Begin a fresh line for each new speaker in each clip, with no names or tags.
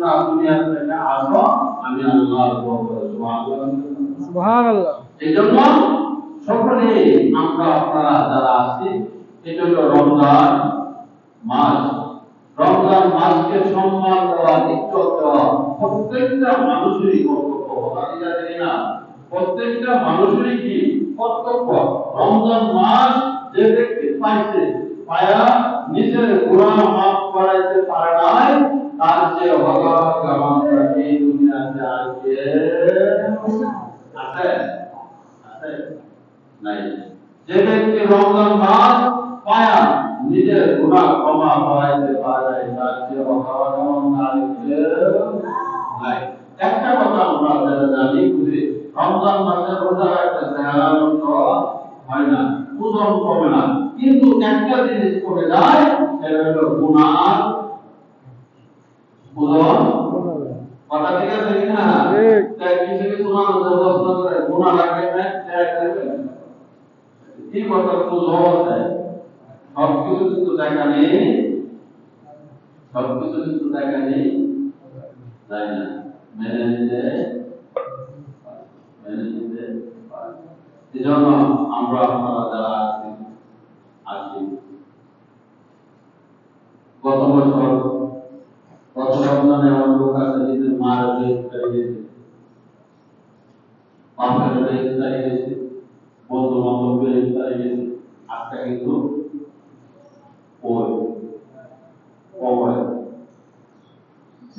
তোমরা দুনিয়া আসো আমি আল্লাহর সুবহানাল্লাহ।
সুবহানাল্লাহ
সকলে আমরা আপনারা যারা আছি এটা হলো রমজান মাস রমজান মাসকে সম্মান দেওয়া ইজ্জত দেওয়া প্রত্যেকটা মানুষেরই কর্তব্য। আমি জানি না? প্রত্যেকটা মানুষেরই কি কর্তব্য? রমজান মাস যে ব্যক্তি পাইছে পায়া নিজের গুনাহ মাফ করাইতে পারে নাই তার মানুষরা এই দুনিয়াতে আছে আছে? আছে? নাই। যে ব্যক্তি রমজান মাস পায়া নিজের গুনাহ ক্ষমা করাইতে পারে তার যে আছে নাই। একটা কথা আমরা যারা জানি, বুঝি, রমজান মাসে রোজা রাখতে আনন্দ হয় না, ওজন কমে না। কিন্তু একটা জিনিস কমে যায়, সেটা হলো ওজন কথা ঠিক আছে কি তাই কিছু কিছু মানুষ অবস্থা করে গুণা লাগে না ত্যাগ করবে না। কি কথা খুব সহজ হয় সব কিছু কিন্তু দেখা নেই। সব কিছু কিন্তু দেখা নেই। তাই না? মেনে নিতে মেনে নিতে এই জন্য আমরা আপনারা যারা আছি আছি। গত বছর গত রমজানে আমার লোক আছে নিজের মার হয়ে গেছে বাপের হয়ে গেছে বন্ধু বান্ধব হয়ে গেছে আজকে কিন্তু ওই ওই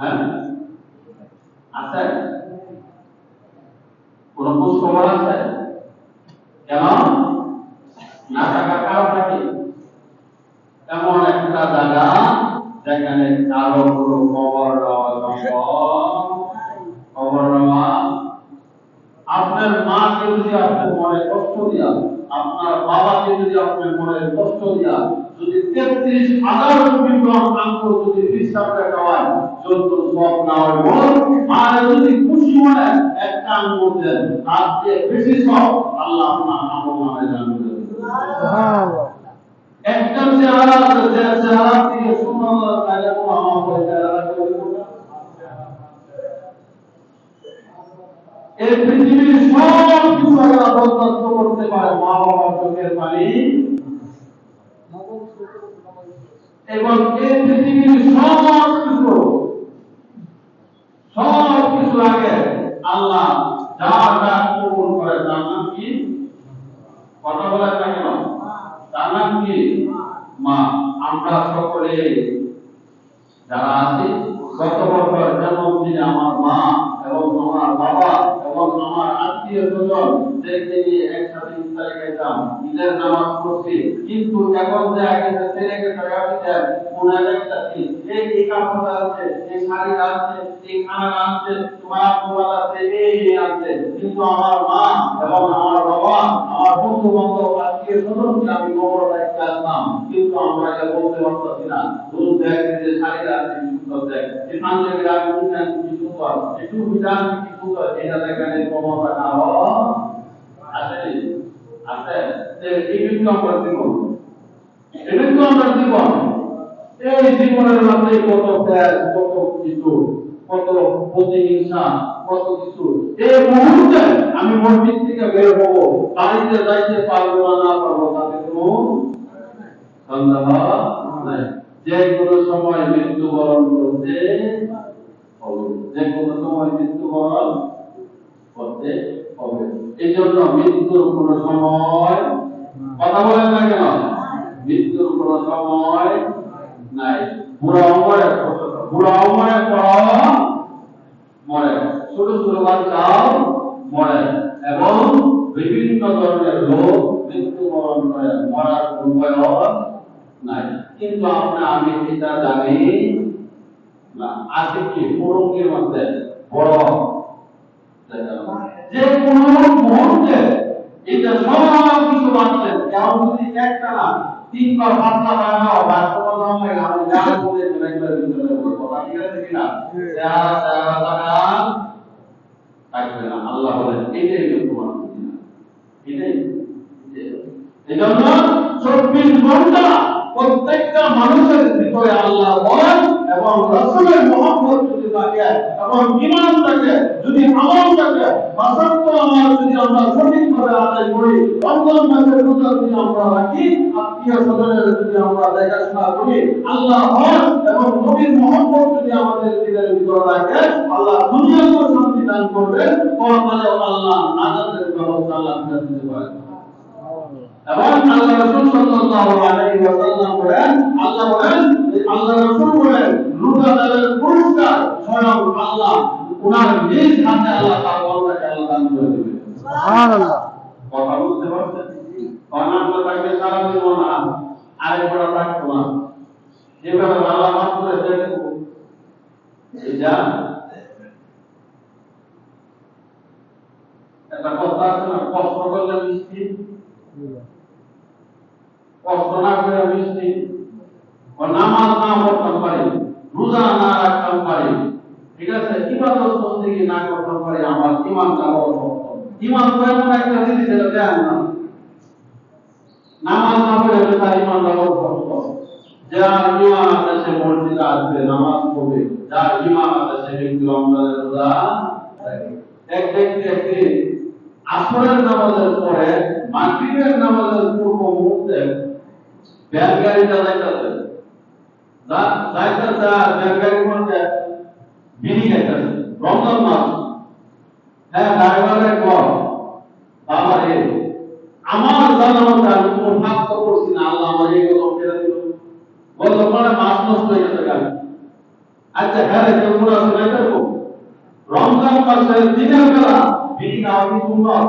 হ্যাঁ? আছে? কোন খোঁজ খবর আছে? কেন? না থাকার কারণটা কি এমন একটা জায়গা যেখানে কারও কোনো খবর সম্ভব? খবর দেওয়া আপনার মাকে যদি আপনি মনে কষ্ট দিয়া, আপনার বাবাকে যদি আপনি মনে কষ্ট দিয়া যদি তেত্রিশ হাজার রুপিগ্রাম আঙ্গুর যদি বিশ্রামটা খাওয়ায় চোদ্দ সব না হইব আর যদি খুশি মনে একটা আঙ্গুর দেন। তার চেয়ে বেশি সব আল্লাহ আপনার আমল নামে জানবে একটা চেহারা আছে যে চেহারা থেকে সুন্দর তাহলে কোনো আমার করে চেহারা এই পৃথিবীর সব কিছু আল্লাহ বরদাস্ত করতে পারে মা বাবার চোখের পানি। এবং এই পৃথিবীর সব কিছু সব কিছু আগে আল্লাহ যা যা কবুল করে, তার নাম কি? কথা বলার না কেন তার নাম কি? মা। আমরা সকলে যারা আছি, গত জন্মদিনে আমার মা এবং আমার বাবা এবং আমার আত্মীয় স্বজন দেখতে একসাথে ইফতারে গেছিলাম ঈদের নামাজ পড়ছি। কিন্তু এখন যে আগে ছেলে গেছে গাড়ি দেন ওনার একটা এই এই কাপড় আছে এই শাড়ি আছে এই খানা আছে তোমার আব্বুল আছে, এই এই আছে কিন্তু আমার মা এবং আমার বাবা, আমার বন্ধু বান্ধব আত্মীয় স্বজনকে আমি খবর রাখতে আসলাম কিন্তু আমরা এটা বলতে পারতেছি না। দুধ দেখ যে শাড়িটা আছে সুন্দর দেখ। এই পাঞ্জাবি রাখ উন্নয়ন কি সুন্দর, একটু বিধান কি সুন্দর, এটা দেখানে ক্ষমতা না আছে এই আমরা জীবন। এটা কিন্তু আমরা জীবন। এই জীবনের কত কিছু, কত প্রতিহিংসা, কত কিছু। এই আমি মসজিদ থেকে বের হব। বাড়িতে যাইতে পারব না না পারব তাতে কোনো সন্দেহ নাই। যে কোনো সময় মৃত্যুবরণ করতে যে কোনো সময় মৃত্যুবরণ এই জন্য মৃত্যুর কোনো সময় কথা বলেন না কেন? মৃত্যুর কোনো সময় নাই। বুড়া অমরে বুড়া অমরে মরে। ছোট ছোট বাচ্চাও মরে। এবং বিভিন্ন ধরনের লোক মৃত্যুবরণ করে মরার কোনো বয়স নাই। কিন্তু আমরা, আমি এটা জানি না। আছে কি? পুরঙ্গের মধ্যে বড় যে কোনো মুহূর্তে এটা সব কিছু বাঁচলেন যদি একটা না তিনবার কথা ঠিক আছে কিনা থাকবে না আল্লাহ বলেন এটাই তোমার চব্বিশ ঘণ্টা প্রত্যেকটা মানুষের ভিতরে আল্লাহ বলেন এবং রসুলের মহব্বত যদি থাকে, এবং ইমান থাকে, যদি আমল থাকে বাসন্ত আমার যদি আমরা সঠিকভাবে আদায় করি রমজান মাসের রোজা যদি আমরা রাখি, আত্মীয় স্বজনের যদি আমরা দেখাশোনা করি আল্লাহ হন এবং নবীর মহব্বত যদি আমাদের দিলের ভিতরে রাখে, আল্লাহ দুনিয়াতেও শান্তি দান করবেন পরকালেও আল্লাহ নাজাতের ব্যবস্থা আল্লাহ দিতে পারেন। এবং আল্লাহ রাসূল সাল্লাল্লাহু আলাইহি ওয়াসাল্লাম বলেন আল্লাহ বলেন আল্লাহ রাসূল বলেন রোজাদারের পুরস্কার স্বয়ং আল্লাহ উনার নিজ হাতে আল্লাহ তার আল্লাহ দান করে দিবেন।
সুবহানাল্লাহ।
কথা বুঝতে পারছেন? অনাত্ম থাকবে সারা জীবন আর আরেক না। যেভাবে আল্লাহ মাফ করে দেবে এটা একটা কথা আছে না কষ্ট করলে মিষ্টি। কষ্ট না করে ও নামাজ না পড়তাম পারি রোজা না রাখতাম পারি ঠিক আছে ইবাদত বন্দেগী না করতাম পারি আমার ইমানটা বড় ইমান তো এমন একটা জিনিস যেটা দেন না নামাজ না পড়ে তার ইমানটা বড় যার ইমান আছে সে মসজিদে আসবে নামাজ পড়বে যার ইমান আছে সে ব্যক্তি রমজানের রোজা এক ব্যক্তি একদিন আসরের নামাজের পরে ব্যান গাড়িটা যাইতেছে আর ব্যান গাড়ির মধ্যে বিড়ি খাইতেছে মাস হ্যাঁ ড্রাইভারের কর বাবা রে আমার জানা আমি কোনো ভাগ না আল্লাহ আমার এই পরে নষ্ট হয়ে গেছে গাড়ি আচ্ছা হ্যাঁ রে কেউ কোনো নাই দেখো রমজান মাসের দিনের বেলা বিড়ি খাওয়া কি সুন্দর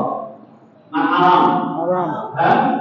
না আরাম
আরাম
হ্যাঁ?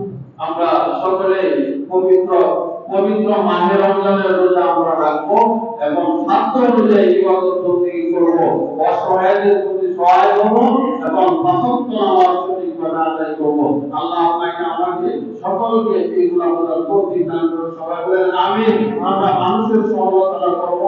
আমরা সকলে পবিত্র পবিত্র মাহে রমজানের রোজা আমরা রাখব এবং স্বাস্থ্য অনুযায়ী ইবাদত বন্দেগী করব। অসহায়দের প্রতি সহায় হব এবং সশক্ত আমার প্রতি আদায় করব। আল্লাহ আপনাকে, আমাকে সকলকে এইগুলো আমাদের করতে দান করে সবাই বলেন আমি আমরা মানুষের সহায়তা করব